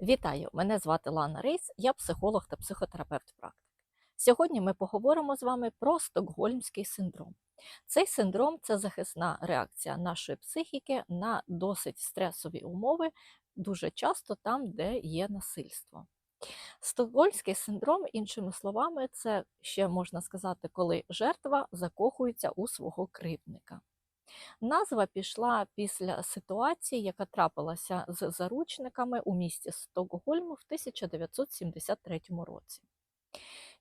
Вітаю! Мене звати Лана Рейс, я психолог та психотерапевт практик. Сьогодні ми поговоримо з вами про стокгольмський синдром. Цей синдром це захисна реакція нашої психіки на досить стресові умови, дуже часто там, де є насильство. Стокгольмський синдром, іншими словами, це ще можна сказати, коли жертва закохується у свого кривдника. Назва пішла після ситуації, яка трапилася з заручниками у місті Стокгольм в 1973 році.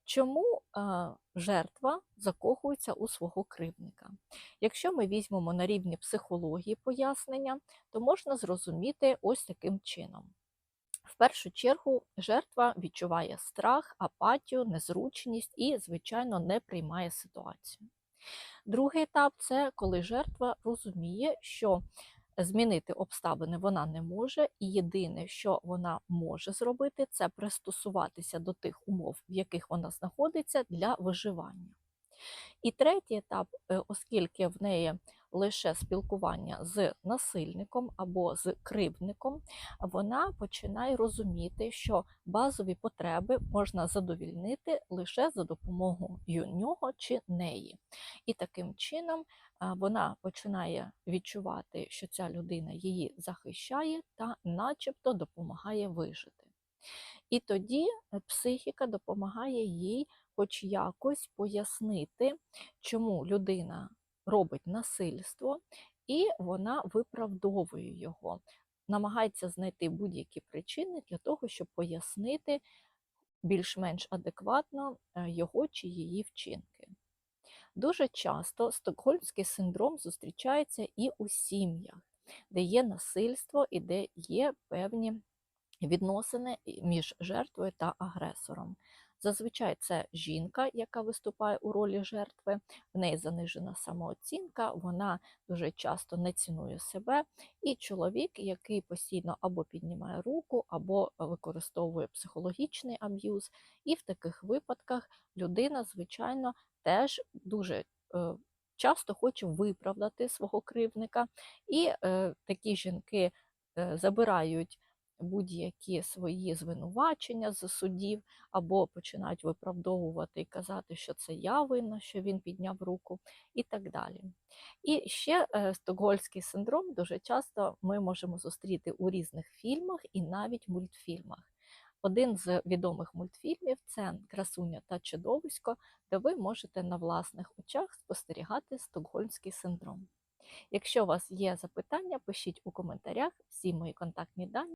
Чому е, жертва закохується у свого кривдника? Якщо ми візьмемо на рівні психології пояснення, то можна зрозуміти ось таким чином. В першу чергу жертва відчуває страх, апатію, незручність і, звичайно, не приймає ситуацію. Другий етап це коли жертва розуміє, що змінити обставини вона не може, і єдине, що вона може зробити, це пристосуватися до тих умов, в яких вона знаходиться для виживання. І третій етап, е, оскільки в неї лише спілкування з насильником або з кривдником, вона починає розуміти, що базові потреби можна задовільнити лише за допомогою нього чи неї. І таким чином вона починає відчувати, що ця людина її захищає та начебто допомагає вижити. І тоді е, психіка допомагає їй хоч якось пояснити, чому людина робить насильство, і вона виправдовує його, намагається знайти будь-які причини для того, щоб пояснити більш-менш адекватно е, його чи її вчинки. Дуже часто стокгольмський синдром зустрічається і у сім'ях, де є насильство і де є певні відносини між жертвою та агресором. Зазвичай це жінка, яка виступає у ролі жертви, в неї занижена самооцінка, вона дуже часто не цінує себе, і чоловік, який постійно або піднімає руку, або використовує психологічний аб'юз. І в таких випадках людина, звичайно, теж дуже е, часто хоче виправдати свого кривника, і е, такі жінки е, забирають будь-які свої звинувачення з судів, або починають виправдовувати і казати, що це я винна, що він підняв руку, і так далі. І ще е, стокгольський синдром дуже часто ми можемо зустріти у різних фільмах і навіть мультфільмах. Один з відомих мультфільмів це Красуня та чудовисько, де ви можете на власних очах спостерігати стокгольмський синдром. Якщо у вас є запитання, пишіть у коментарях всі мої контактні дані.